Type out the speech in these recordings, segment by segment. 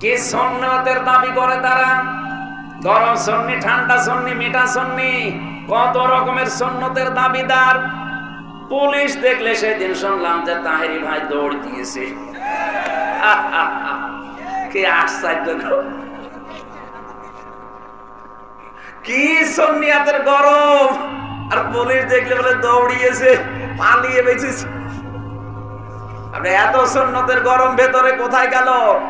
কি সন্ন্যতের দাবি করে তারা? গরম সন্নি, ঠান্ডা সন্নি, মিঠা সন্নি, কত রকমের সন্ন্যতের দাবিদার? পুলিশ দেখলে সেদিন শুনলাম যে তাহেরি ভাই দৌড় দিয়েছে। কি আশ্চর্য কি সন্নিয়াতের গরম? আর পুলিশ দেখলে বলে দৌড়িয়েছে, পালিয়ে বেঁচেছে। আপনি এত সন্ন্যতের গরম ভেতরে কোথায় গেল?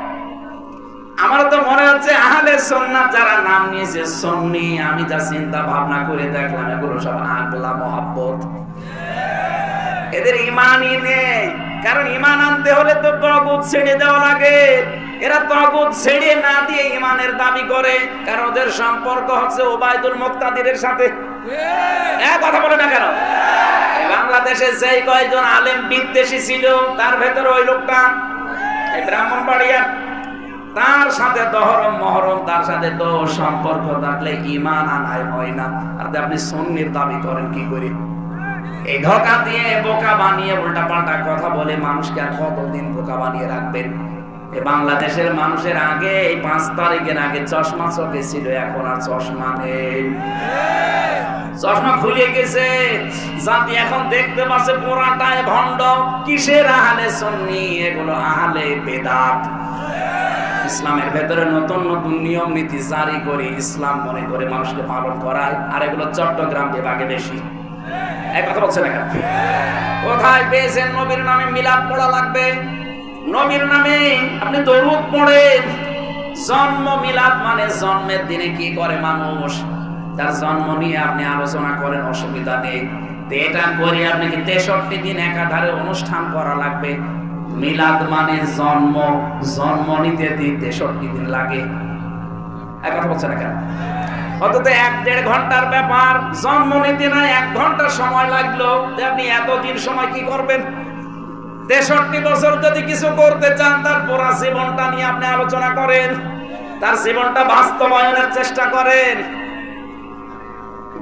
আমার তো মনে হচ্ছে আহলে সন্ন্যাত যারা নাম নিয়েছে সন্নি, আমি যা চিন্তা ভাবনা করে দেখলাম, এগুলো সব আগলা মহাব্বত। এদের ইমানই নেই। কারণ ইমান আনতে হলে তো তগুদ ছেড়ে দেওয়া লাগে। এরা তগুদ ছেড়ে না দিয়ে ইমানের দাবি করে। কারণ ওদের সম্পর্ক হচ্ছে ওবায়দুল মুক্তাদিরের সাথে। এক কথা বলে না কেন? বাংলাদেশে যেই কয়েকজন আলেম বিদ্বেষী ছিল, তার ভেতরে ওই লোকটা, এই ব্রাহ্মণবাড়িয়া তার সাথে দহরম, মহরম, তার সাথে তো সম্পর্ক থাকলে ইমান আনায় হয় না। আর আপনি সন্নির দাবি করেন, কি করে? এই ধোকা দিয়ে বোকা বানিয়ে উল্টা পাল্টা কথা বলে মানুষকে আর কতদিন বোকা বানিয়ে রাখবেন? বাংলাদেশের মানুষের আগে এই পাঁচ তারিখের আগে চশমা চোখে ছিল এখন আর চশমা নেই। চশমা খুলে গেছে। জাতি এখন দেখতে পাচ্ছে পুরাটায় ভণ্ড। কিসের আহালে সন্নি? এগুলো আহালে বেদাত। ইসলামের ভেতরে নতুন নতুন নিয়ম নীতি জারি করে ইসলাম মনে করে মানুষকে পালন করায়, আর এগুলো চট্টগ্রাম বিভাগে বেশি। এক কথা বলছে না কোথায় পেয়েছেন নবীর নামে পড়া লাগবে? নবীর নামে আপনি জন্ম মিলাদ মানে জন্মের দিনে কি করে মানুষ? তার জন্ম নিয়ে আপনি আলোচনা করেন, অসুবিধা নেই। এটা করে আপনি তেষট্টি দিন একাধারে অনুষ্ঠান করা লাগবে? মিলাদ মানে জন্ম জন্ম নিতে তেষট্টি দিন লাগে। অন্তত এক দেড় ঘণ্টার ব্যাপার। জন্ম নিতে না এক ঘণ্টা সময় লাগল। আপনি এতদিন সময় কি করবেন? তেষট্টি বছর যদি কিছু করতে চান, তার জীবনটা নিয়ে আপনি আলোচনা করেন। তার জীবনটা বাস্তবায়নের চেষ্টা করেন।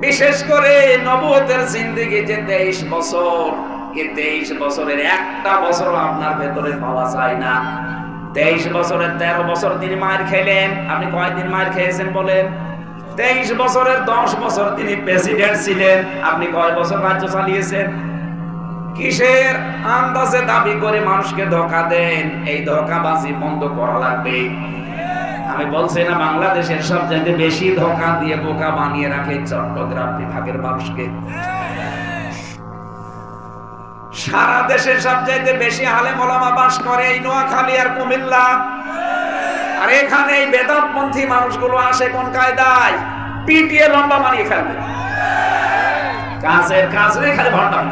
বিশেষ করে নবতের জিন্দিগি যে তেইশ বছর। তেইশ বছরের একটা বছর আপনার ভেতরে পাওয়া যায় না। তেইশ বছরের তেরো বছর তিনি মার খেলেন, আপনি কয়দিন মার খেয়েছেন বলেন? তেইশ বছরের দশ বছর তিনি প্রেসিডেন্ট ছিলেন, আপনি কয় বছর রাজ্য চালিয়েছেন? কিসের আন্দাজে দাবি করে মানুষকে ধোকা দেন? এই ধোকাবাজি বন্ধ করা লাগবে। আমি বলছি না, বাংলাদেশের সবচেয়ে বেশি ধোকা দিয়ে বোকা বানিয়ে রাখে চট্টগ্রাম বিভাগের মানুষকে। সারা দেশের সবচাইতে বেশি আলেম ওলামা বাস করে এই নোয়াখালী আর কুমিল্লা। আর এখানে এই বেদাতপন্থী মানুষগুলো আসে কোন কায়দায়? পিটিয়ে লম্বা মানিয়ে ফেলবে। কাজের কাজ নেই, খালি করা।